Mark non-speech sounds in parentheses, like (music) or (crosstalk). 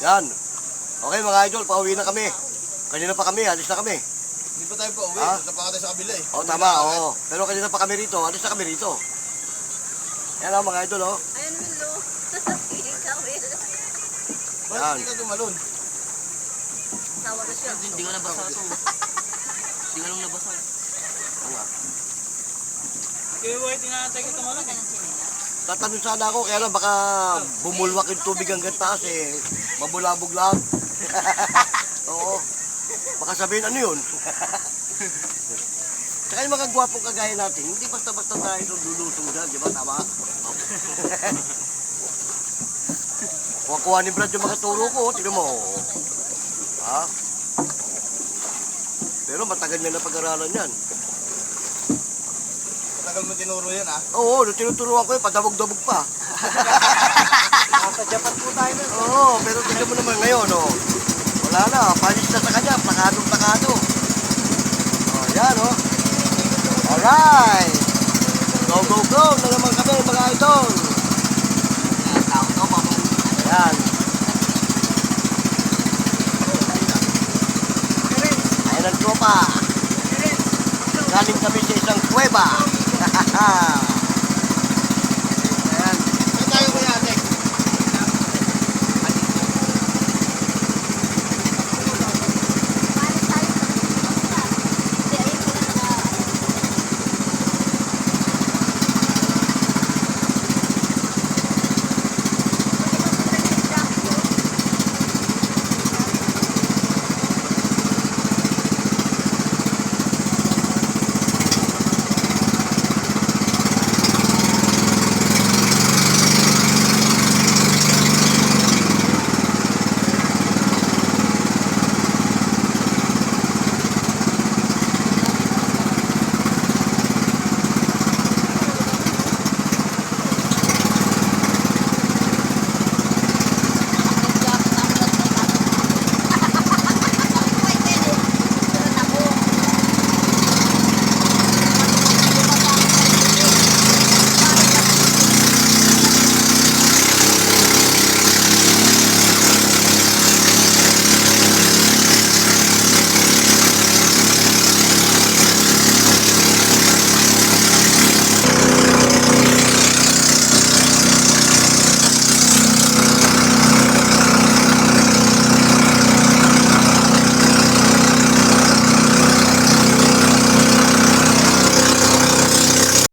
Yan. Okay mga idol, pauwi na kami. Kanina pa kami, alis na kami. Hindi pa tayo pa uwi. Ha? Punta pa tayo sa kabila eh. Oo, tama, oo. Pero kanina pa kami rito, alis na kami rito. Yan ang mga idol, oh. Ayun, Willow. (laughs) Ikaw, Will. Bakit Yan. hindi ka tumalon? Tawa na siya. Hindi ko nabasa ito. Hindi ko lang nabasa. Oo nga. Kaya boy, tinatay ko tumalon. Tatanong sana ako, kaya lang baka bumulwak yung tubig hanggang taas eh. Mabulabog lang. (laughs) Oo. Baka sabihin ano yun. (laughs) Tsaka yung mga gwapong kagaya natin, hindi basta-basta tayo lulusong dyan, di ba? Tama? (laughs) Kuha-kuha ni Brad yung mga turo ko, tignan mo. Ha? Pero matagal na na pag-aralan yan. Tagal mo tinuro yan ah. Oo, nung tinuturuan ko yun, padabog-dabog pa. Nasa Japan po tayo na. Oo, pero tignan mo naman ngayon, oh. Wala na, panis na sa kanya, plakadong plakado. Oh, yan, oh. Alright! Go, go, go! Na naman kami, mga idol! Tao to, mama. Yan. Ayan ang tropa. Galing kami sa isang kuweba. Ha ha ha!